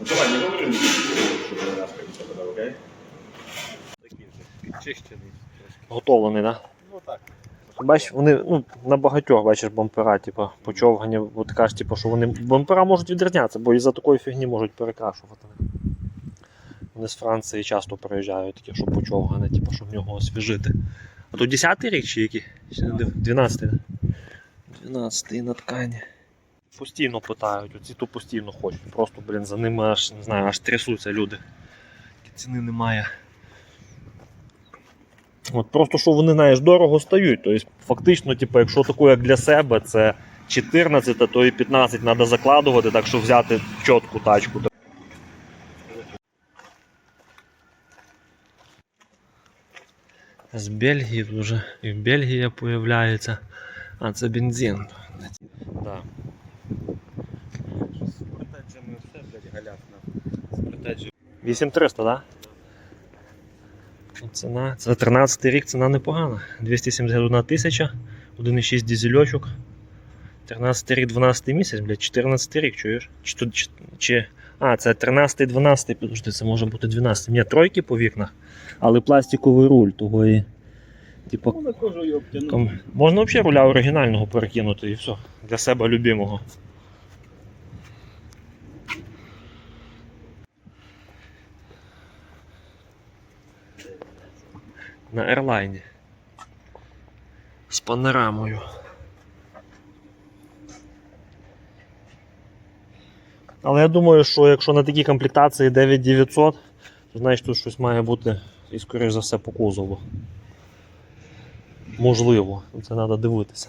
Ну давай, не говори мені, що дерев'яшка від тебе дав, окей? Такий вже підчищений трошки. Готовлений, так? Да? Ну так. Бачиш, вони ну, на багатьох бачиш бампера, типу, почовгані, бо ти кажеш, типу, що вони бампера можуть відрізнятися, бо із-за такої фігні можуть перекрашувати. Вони з Франції часто приїжджають, такі, що почовгане, типу, щоб в нього освіжити. А то 10-й рік чи який? Чи не див- 12-й, да? 12-й на ткані. Постійно питають, оці то постійно хочуть. Просто, блін, за ними аж не знаю, аж трясуться люди. Ціни немає. От просто що вони, знаєш, дорого стають. Тобто, фактично, типу, якщо таку, як для себе, це 14, то і 15 треба закладувати, так що взяти чітку тачку. З Бельгії вже і Бельгія появляється. А це бензин. Да. З претензіями все, блядь, галяфна. З претензіями. 8300, так? Да? Ціна. Це 13 рік, ціна непогана. 271 тисяча, 1,6 дизельочок. 13 рік, 12 місяць, блядь, 14 рік, чуєш? Чи, чи, чи... А, це 13 12 підожди, це може бути 12. Ні, тройки по вікнах, але пластиковий руль, того і. Типу, Ну, Можна взагалі руля оригінального перекинути і все. Для себе любимого. На ерлайні. З панорамою. Але я думаю, що якщо на такій комплектації 9900, то значить тут щось має бути і скоріш за все по кузову. Можливо, це треба дивитися.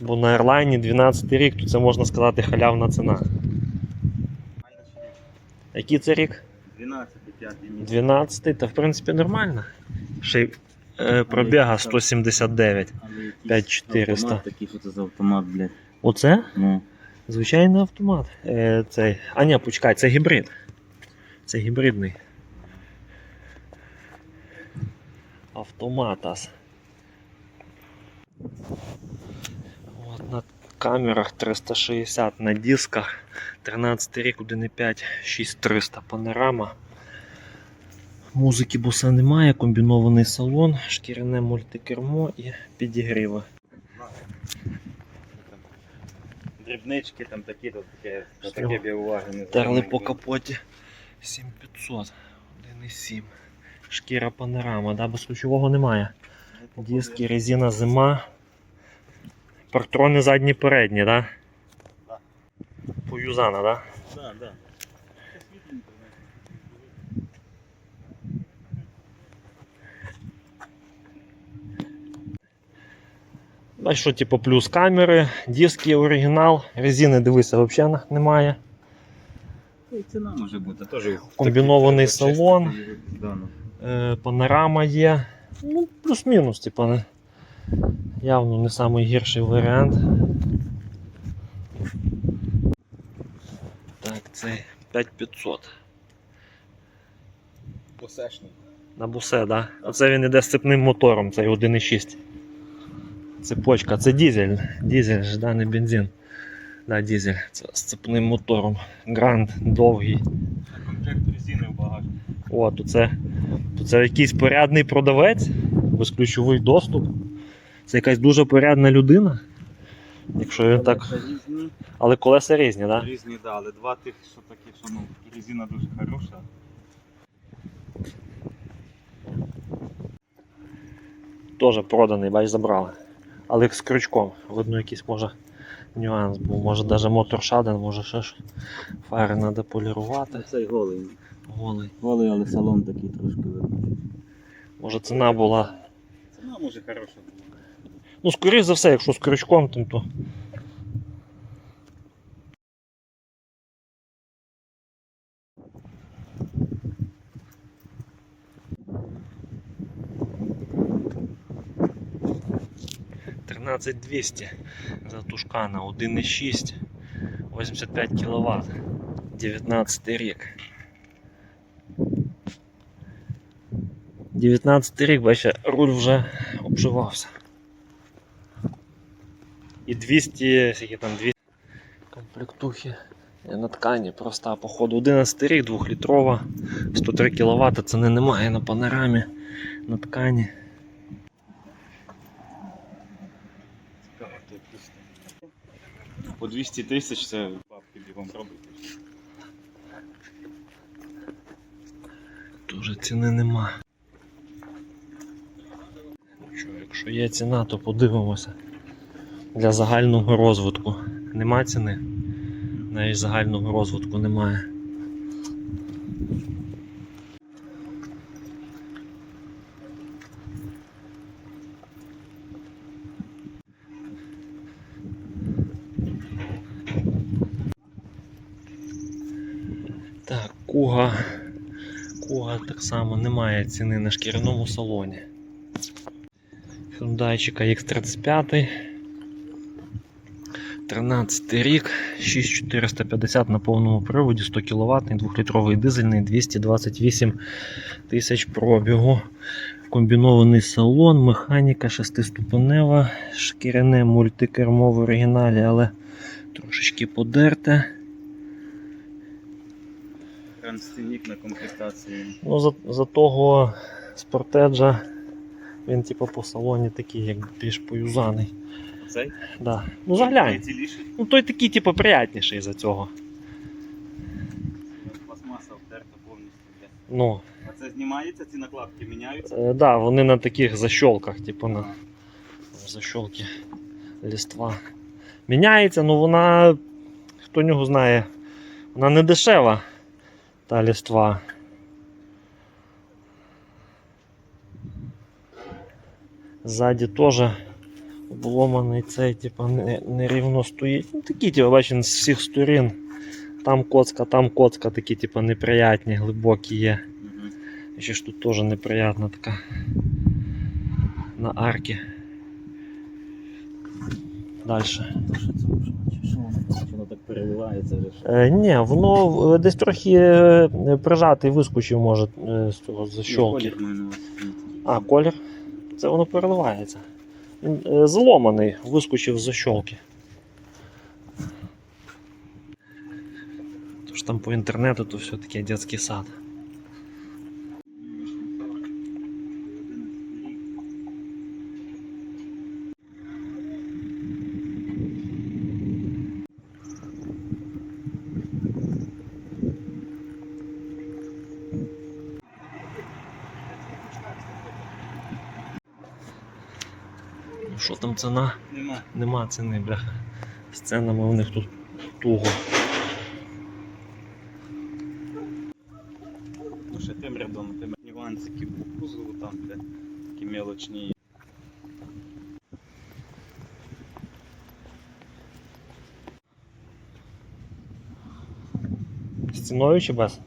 Бо на Airline 12 рік, то це можна сказати халявна ціна. Який це рік? 12 5 місяць. 12, та в принципі нормально. Ще й е, пробіга 179. Але якийсь 5400. Такий, що це за автомат, блядь. Оце? Ну. Звичайний автомат. Е, цей. А ні, почекай, це гібрид. Це гібридний. Автоматас. Камерах 360 на дисках. 13 рік 1.5 6300 панорама. Музики боса немає, комбінований салон, шкіряне мультикермо і підігріви. Дрібнички там такі, то таке, таке б я уваги не Терли по капоті 7500, 1,7. Шкіра панорама, да? без ключового немає. Диски, резина зима. Партрони задні передні, да? Да. Поюзана, да? Да, да. Бачиш, що типу плюс камери, диски оригінал, резини дивися, взагалі немає. І ціна може бути теж. Комбінований салон. чистити да, ну. Е, панорама є. Ну, плюс-мінус, типу, не, явно не найгірший варіант. Так, це 5500. Посешний. На бусе, да? Оце він іде з цепним мотором, цей 1.6. Цепочка, це дизель. Дизель ж, да, не бензин. Да, дизель. Це з цепним мотором. Гранд довгий. Комплект резини в багажнику. О, то це, то це якийсь порядний продавець, безключовий доступ. Це якась дуже порядна людина. Якщо він так. Різні, Але колеса різні, так? Да? різні, да, але два тих, що такі, що ну, резина дуже хороша. Теж проданий, бач, забрали. Але з крючком. Видно, якийсь може нюанс був. Може навіть мотор шаден, може ще ж фари треба полірувати. Цей голий. Голий. Голий, але салон такий трошки видно. Може ціна була. Ціна може хороша була. Ну, скоріш за все, якщо з крючком, то. то... Тринадцять двісті за тушкана 1,6 85 кВт 19 рік 19 рік, бачите, руль вже обживався І 200, скільки там 200 комплектухи. Е, На ткані проста, походу. 11 рік, 2-літрова, 103 кВт, ціни немає на панорамі, на ткані. По 200 тисяч це бабки бігом робити. Дуже ціни нема. Що, якщо є ціна, то подивимося. Для загального розвитку. Нема ціни. Навіть загального розвитку немає. Так, куга. Куга так само немає ціни на шкіряному салоні. Hyundai X35. 13 рік, 6450 на повному приводі, 100 кВт, 2-літровий дизельний, 228 тисяч пробігу. Комбінований салон, механіка 6-ступенева, шкіряне мультикермо в оригіналі, але трошечки подерте. Трансцінік на комплектації. Ну, за, за того спортеджа він типу по салоні такий, як більш поюзаний. Цей? Да. Ну заглянь. Найціліший. Ну той такий, типу, приятніший за цього. Пластмаса обтерта повністю. Ну, А це знімається, ці накладки міняються. е, да, вони на таких защолках, типу на защолки ліства. Міняється, ну вона, хто нього знає, вона не дешева, та ліства. Ззаді теж обломаний цей, типу, не- нерівно стоїть. Ну такі, типу, бачите, з всіх сторін. Там коцка, там коцка, такі, типу, неприятні, глибокі є. Ще ж тут теж неприятна така на арки. Далі. Воно так переливається вже. Ні, воно десь трохи е, прижатий вискочив, може, е, з цього защолки. А, колір. Це воно переливається. Він е, зломаний, вискочив з защолки. Тож там по інтернету то все таки дитячий сад. Що там ціна? Нема. Нема ціни, бляха. З ценами у них тут туго. Ну ще тим рядом, тим нюансики по кузову там, де такі мелочні. З ціною чи без?